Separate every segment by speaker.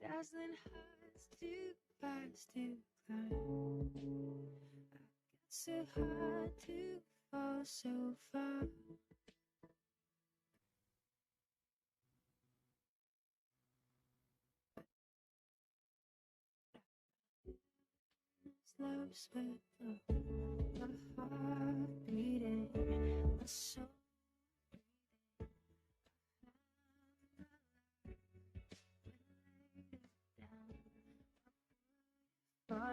Speaker 1: dazzling heights too fast to climb. I got so high to fall so far. Love swept up, my heart beating, my soul.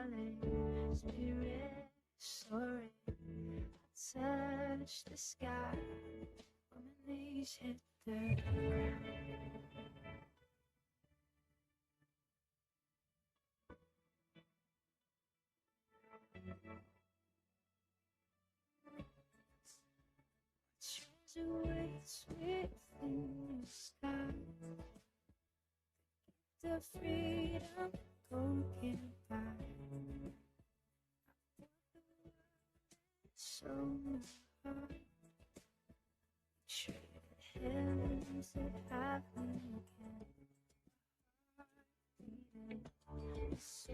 Speaker 1: Falling, spirit soaring. I touch the sky when my knees hit the ground. Treasure waits within the sky. The freedom gonna get by. So hard. Sure, heavens that have been again. So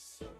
Speaker 2: Yes.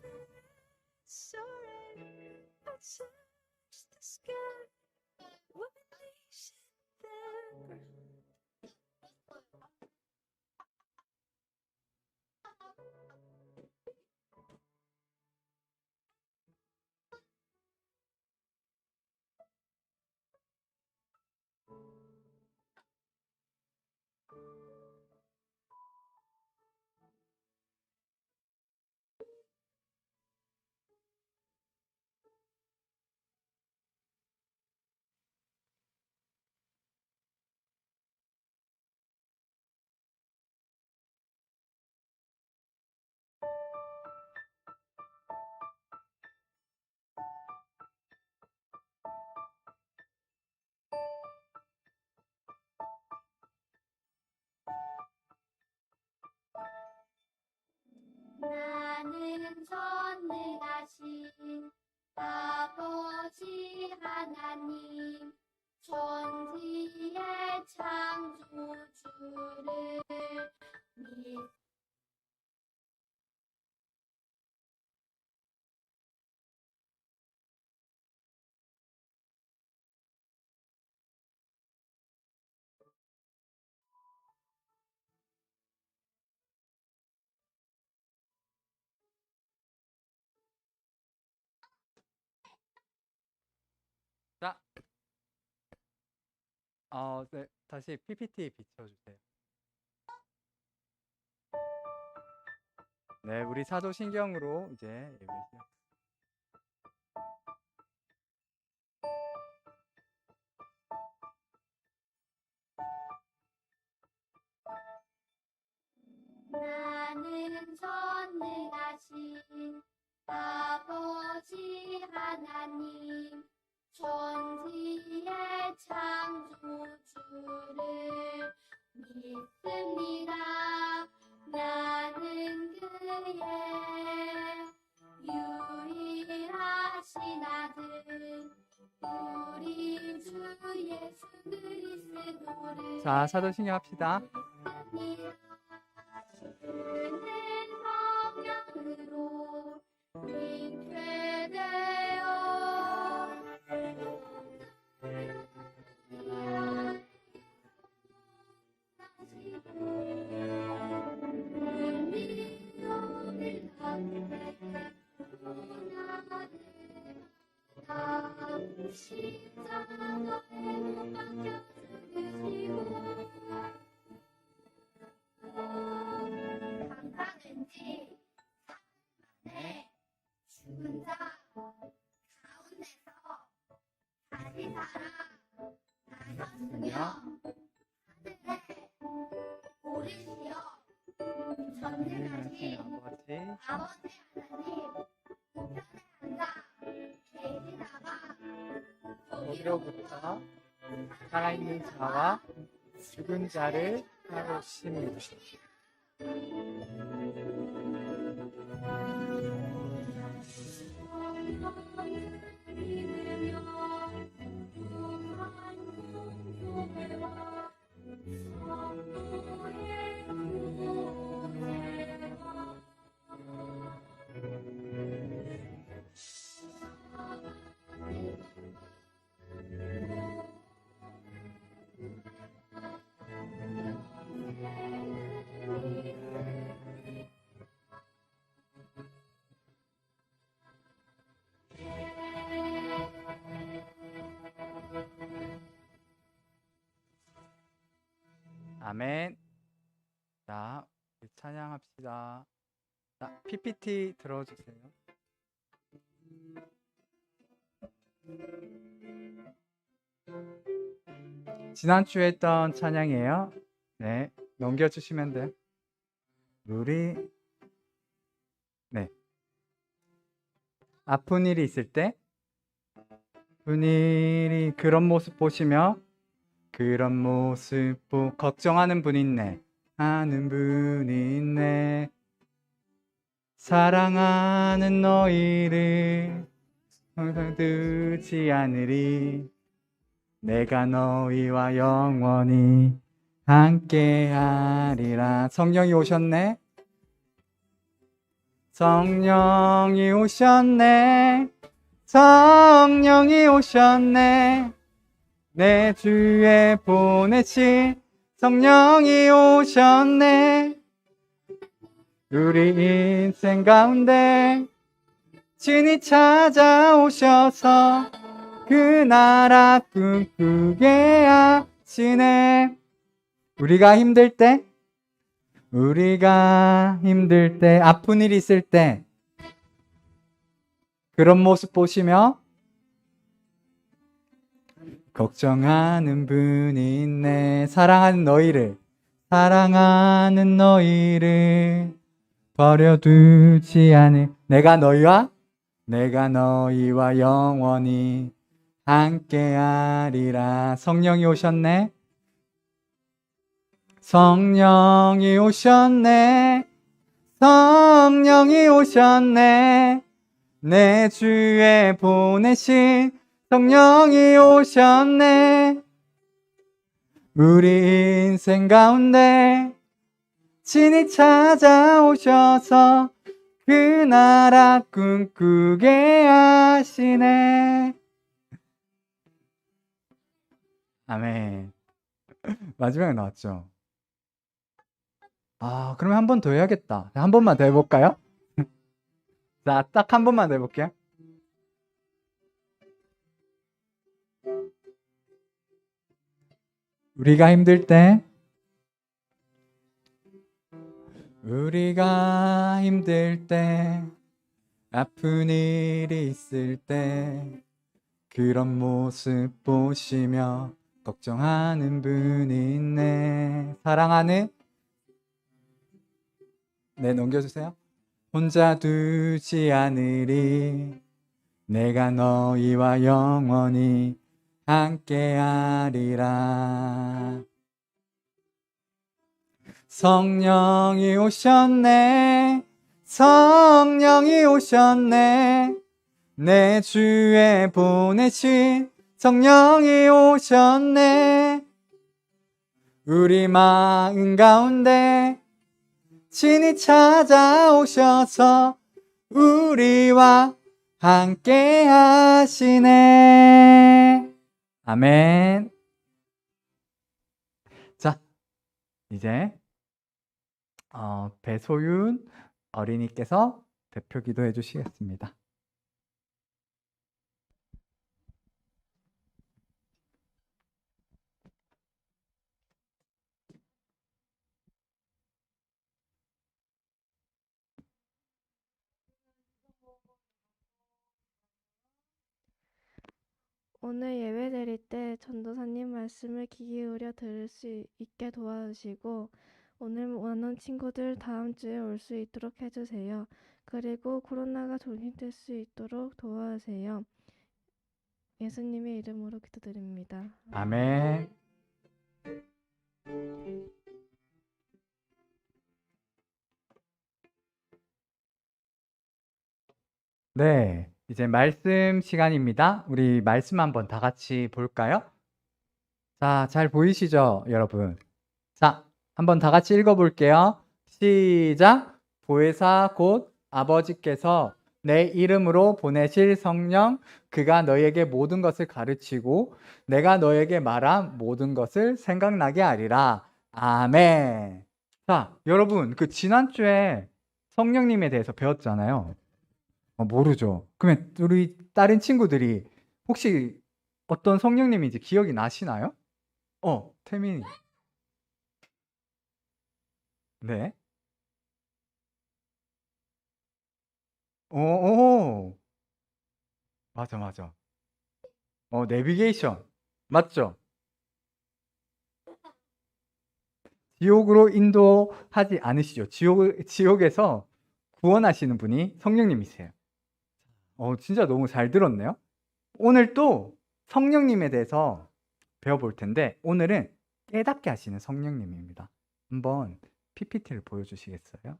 Speaker 2: much.
Speaker 3: 자, 어, 네, 다시 PPT 비춰주세요. 네, 우리 사도신경으로 이제 예배 시작.
Speaker 2: 나는 전능하신 아버지 하나님 천지의 창조주를 믿습니다. 나는 그의 유일하신 아들 우리 주 예수 그리스도를
Speaker 3: 자, 사도신경 합시다.
Speaker 2: 믿습니다. 그는 성령으로 십
Speaker 3: 거기로부터 살아있는 자와 죽은 자를 하루십니다. 아멘. 자, 찬양합시다. 자, PPT 들어주세요. 지난주에 했던 찬양이에요. 네, 넘겨주시면 돼요. 우리, 네. 아픈 일이 있을 때, 아픈 일이 그런 모습 보시며, 그런 모습 보 걱정하는 분 있네. 하는 분이 있네. 사랑하는 너희를 항상 두지 않으리. 내가 너희와 영원히 함께하리라. 성령이 오셨네. 성령이 오셨네. 성령이 오셨네. 내 주에 보내신 성령이 오셨네. 우리 인생 가운데 진이 찾아오셔서 그 나라 꿈꾸게 하시네. 우리가 힘들 때, 우리가 힘들 때, 아픈 일 있을 때, 그런 모습 보시며 걱정하는 분이 있네. 사랑하는 너희를, 사랑하는 너희를 버려두지 않을. 내가 너희와, 내가 너희와 영원히 함께하리라. 성령이 오셨네. 성령이 오셨네. 성령이 오셨네. 내 주에 보내신 성령이 오셨네. 우리 인생 가운데 진이 찾아오셔서 그 나라 꿈꾸게 하시네. 아멘. 마지막에 나왔죠. 아, 그러면 한 번 더 해야겠다. 한 번만 더 해볼까요? 자, 딱 한 번만 더 해볼게요. 우리가 힘들 때, 우리가 힘들 때, 아픈 일이 있을 때, 그런 모습 보시며 걱정하는 분이 있네. 사랑하는, 네, 넘겨주세요. 혼자 두지 않으리. 내가 너희와 영원히 함께하리라. 성령이 오셨네. 성령이 오셨네. 내 주에 보내신 성령이 오셨네. 우리 마음 가운데 친히 찾아오셔서 우리와 함께 하시네. 아멘. 자, 이제 어, 배소윤 어린이께서 대표 기도해 주시겠습니다.
Speaker 1: 오늘 예배 드릴 때 전도사님 말씀을 귀 기울여 들을 수 있게 도와주시고 오늘 원하는 친구들 다음 주에 올 수 있도록 해주세요. 그리고 코로나가 종식될 수 있도록 도와주세요. 예수님의 이름으로 기도드립니다.
Speaker 3: 아멘. 네, 이제 말씀 시간입니다. 우리 말씀 한번 다 같이 볼까요? 자, 잘 보이시죠, 여러분? 자, 한번 다 같이 읽어볼게요. 시작. 보혜사 곧 아버지께서 내 이름으로 보내실 성령, 그가 너에게 모든 것을 가르치고 내가 너에게 말한 모든 것을 생각나게 하리라. 아멘. 자, 여러분, 그 지난주에 성령님에 대해서 배웠잖아요. 어, 모르죠. 그러면 우리 다른 친구들이 혹시 어떤 성령님인지 기억이 나시나요? 어, 태민이. 네. 오, 오. 맞아, 맞아. 어, 내비게이션. 맞죠? 지옥으로 인도하지 않으시죠. 지옥, 지옥에서 구원하시는 분이 성령님이세요. 어, 진짜 너무 잘 들었네요. 오늘 또 성령님에 대해서 배워볼 텐데, 오늘은 깨닫게 하시는 성령님입니다. 한번 PPT를 보여주시겠어요?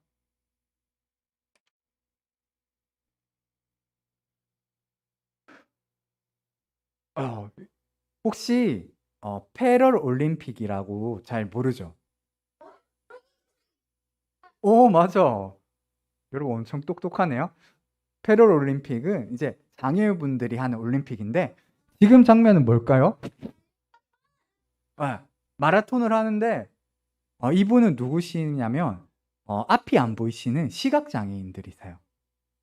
Speaker 3: 어, 혹시 어, 패럴 올림픽이라고 잘 모르죠? 오, 맞아. 여러분 엄청 똑똑하네요. 패럴 올림픽은 이제 장애우분들이 하는 올림픽인데 지금 장면은 뭘까요? 아, 마라톤을 하는데 어, 이분은 누구시냐면 어, 앞이 안 보이시는 시각장애인들이세요.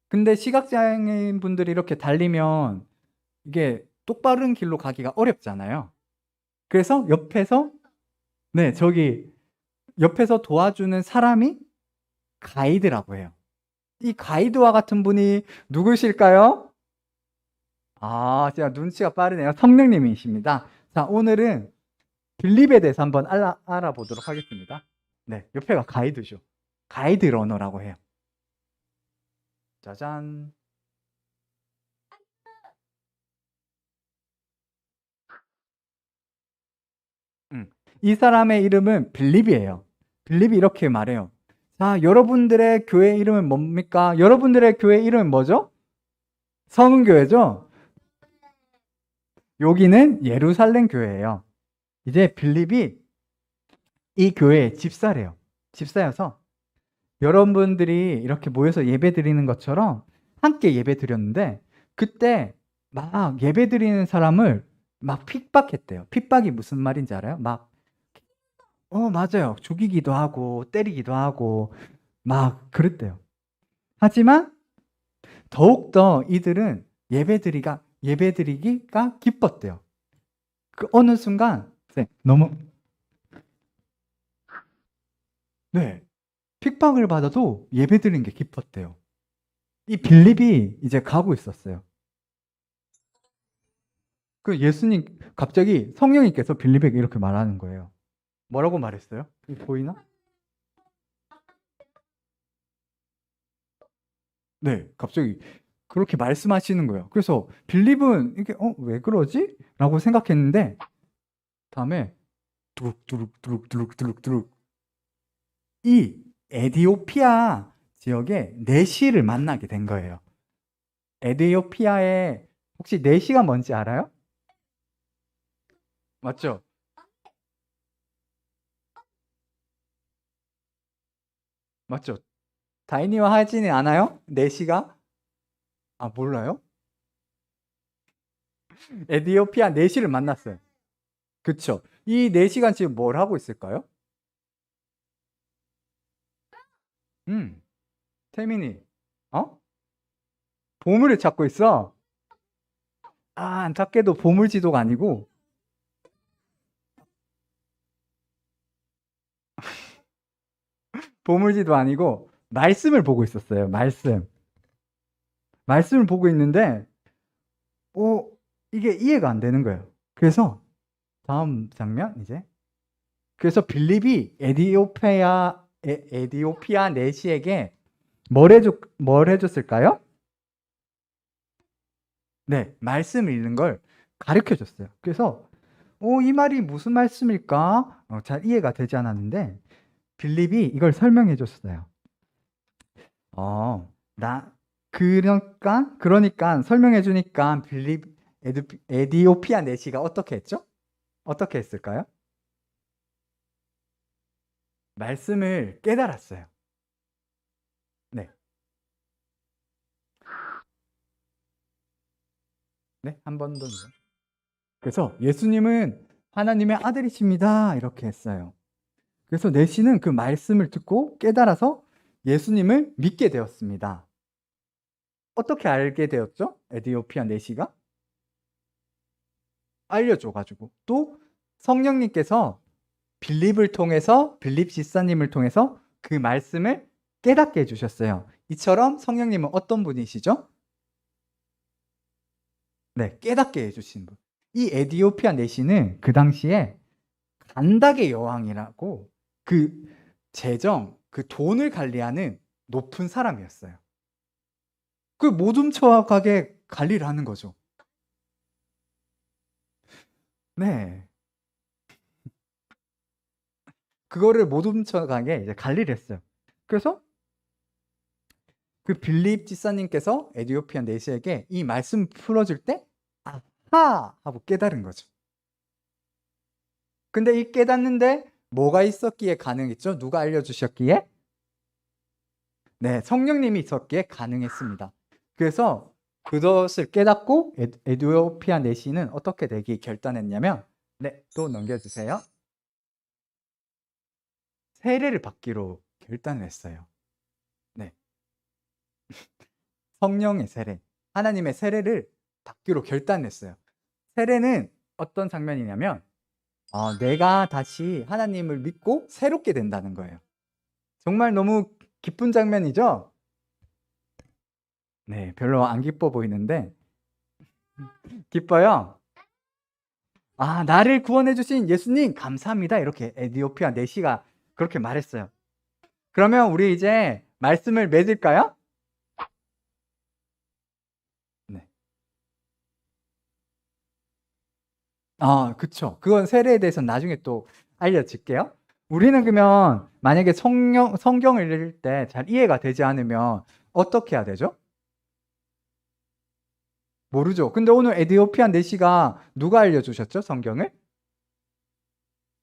Speaker 3: 근데 시각장애인 분들이 이렇게 달리면 이게 똑바른 길로 가기가 어렵잖아요. 그래서 옆에서 네, 저기 옆에서 도와주는 사람이 가이드라고 해요. 이 가이드와 같은 분이 누구실까요? 아, 제가 눈치가 빠르네요. 성령님이십니다. 자, 오늘은 빌립에 대해서 한번 알아, 알아보도록 하겠습니다. 네, 옆에가 가이드죠. 가이드 러너라고 해요. 짜잔. 음, 이 사람의 이름은 빌립이에요. 빌립이 이렇게 말해요. 자, 여러분들의 교회 이름은 뭡니까? 여러분들의 교회 이름은 뭐죠? 성은교회죠? 여기는 예루살렘 교회예요. 이제 빌립이 이 교회의 집사래요. 집사여서 여러분들이 이렇게 모여서 예배 드리는 것처럼 함께 예배 드렸는데 그때 막 예배 드리는 사람을 막 핍박했대요. 핍박이 무슨 말인지 알아요? 막 어, 맞아요. 죽이기도 하고 때리기도 하고 막 그랬대요. 하지만 더욱더 이들은 예배드리가 예배드리기가 기뻤대요. 그 어느 순간 네, 너무 네 핍박을 받아도 예배드리는 게 기뻤대요. 이 빌립이 이제 가고 있었어요. 그 예수님 갑자기 성령님께서 빌립에게 이렇게 말하는 거예요. 뭐라고 말했어요? 보이나? 네, 갑자기 그렇게 말씀하시는 거예요. 그래서 빌립은 이게 어, 왜 그러지? 라고 생각했는데 다음에 두룩 두룩 두룩 두룩 두룩 두룩 이 에디오피아 지역에 네시를 만나게 된 거예요. 에디오피아에 혹시 네시가 뭔지 알아요? 맞죠? 맞죠? 다인이와 하진이 아나요? 네시가? 아, 몰라요? 에디오피아 네시를 만났어요. 그쵸? 이 네시가 지금 뭘 하고 있을까요? 음, 태민이, 어? 보물을 찾고 있어? 아, 안타깝게도 보물 지도가 아니고, 보물지도 아니고 말씀을 보고 있었어요. 말씀. 말씀을 보고 있는데 어 이게 이해가 안 되는 거예요. 그래서 다음 장면 이제 그래서 빌립이 에디오피아 에, 에디오피아 내시에게 뭘 해줬 뭘 해줬을까요? 네, 말씀 읽는 걸 가르쳐 줬어요. 그래서 어, 이 말이 무슨 말씀일까? 어, 잘 이해가 되지 않았는데 빌립이 이걸 설명해 줬어요. 어, 나 그러니까 그러니까 설명해 주니까 빌립 에디, 에디오피아 내시가 어떻게 했죠? 어떻게 했을까요? 말씀을 깨달았어요. 네. 네, 한 번 더. 그래서 예수님은 하나님의 아들이십니다. 이렇게 했어요. 그래서 내시는 그 말씀을 듣고 깨달아서 예수님을 믿게 되었습니다. 어떻게 알게 되었죠? 에디오피아 내시가? 알려줘가지고. 또 성령님께서 빌립을 통해서, 빌립 지사님을 통해서 그 말씀을 깨닫게 해주셨어요. 이처럼 성령님은 어떤 분이시죠? 네, 깨닫게 해주신 분. 이 에디오피아 내시는 그 당시에 간닥의 여왕이라고 그 재정, 그 돈을 관리하는 높은 사람이었어요. 그 모둠 처하게 관리를 하는 거죠. 네. 그거를 모둠 처하게 이제 관리를 했어요. 그래서 그 빌립 지사님께서 에디오피아 내시에게 이 말씀 풀어줄 때 아하 하고 깨달은 거죠. 근데 이 깨닫는데 뭐가 있었기에 가능했죠? 누가 알려주셨기에? 네, 성령님이 있었기에 가능했습니다. 그래서 그것을 깨닫고 에- 에디오피아 내시는 어떻게 되기 결단했냐면, 네, 또 넘겨주세요. 세례를 받기로 결단을 했어요. 네. 성령의 세례, 하나님의 세례를 받기로 결단했어요. 세례는 어떤 장면이냐면, 어, 내가 다시 하나님을 믿고 새롭게 된다는 거예요. 정말 너무 기쁜 장면이죠? 네, 별로 안 기뻐 보이는데, 기뻐요? 아, 나를 구원해 주신 예수님, 감사합니다. 이렇게 에디오피아 내시가 그렇게 말했어요. 그러면 우리 이제 말씀을 맺을까요? 네. 아, 그쵸. 그건 세례에 대해서 나중에 또 알려줄게요. 우리는 그러면 만약에 성령, 성경을 읽을 때 잘 이해가 되지 않으면 어떻게 해야 되죠? 모르죠. 근데 오늘 에디오피아 내시가 누가 알려주셨죠? 성경을?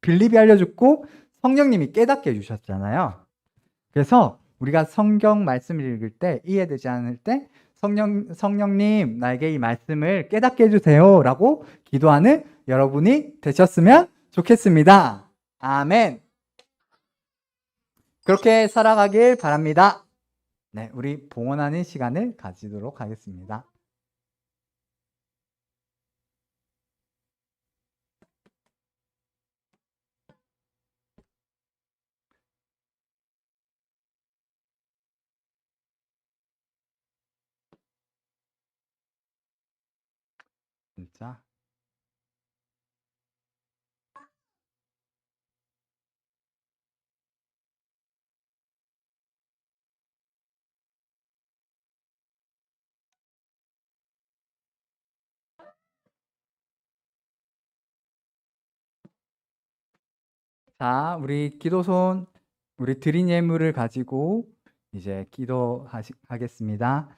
Speaker 3: 빌립이 알려줬고 성령님이 깨닫게 해주셨잖아요. 그래서 우리가 성경 말씀을 읽을 때 이해되지 않을 때 성령, 성령님 나에게 이 말씀을 깨닫게 해주세요 라고 기도하는 여러분이 되셨으면 좋겠습니다. 아멘. 그렇게 살아가길 바랍니다. 네, 우리 봉헌하는 시간을 가지도록 하겠습니다. 진짜. 자, 우리 기도손, 우리 드린 예물을 가지고 이제 기도하겠습니다.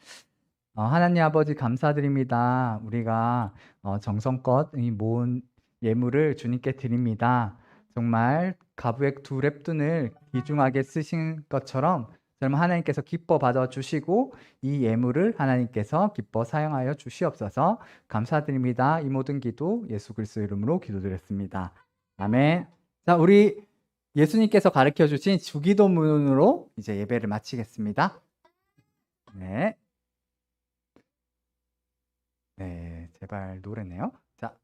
Speaker 3: 어, 하나님 아버지 감사드립니다. 우리가 어, 정성껏 이 모은 예물을 주님께 드립니다. 정말 가부액 두 랩돈을 귀중하게 쓰신 것처럼 정말 하나님께서 기뻐 받아 주시고 이 예물을 하나님께서 기뻐 사용하여 주시옵소서 감사드립니다. 이 모든 기도 예수 그리스도 이름으로 기도드렸습니다. 아멘. 자, 우리 예수님께서 가르쳐 주신 주기도문으로 이제 예배를 마치겠습니다. 네. 네, 제발 노래네요. 자.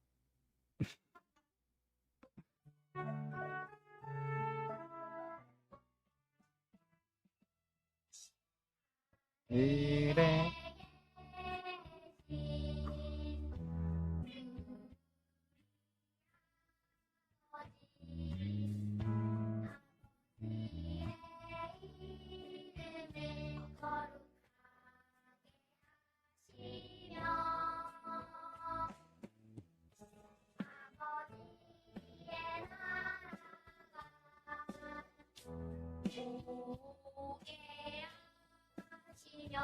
Speaker 3: 이래
Speaker 2: 기념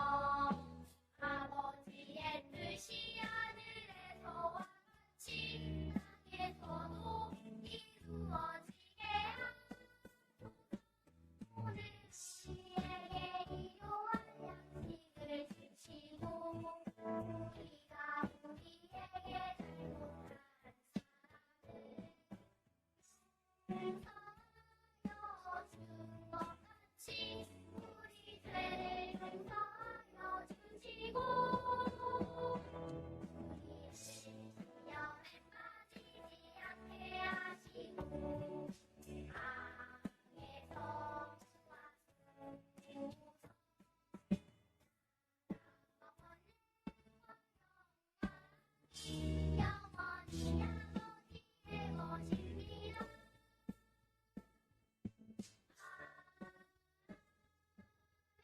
Speaker 2: 아버지의 뜻이야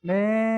Speaker 3: É.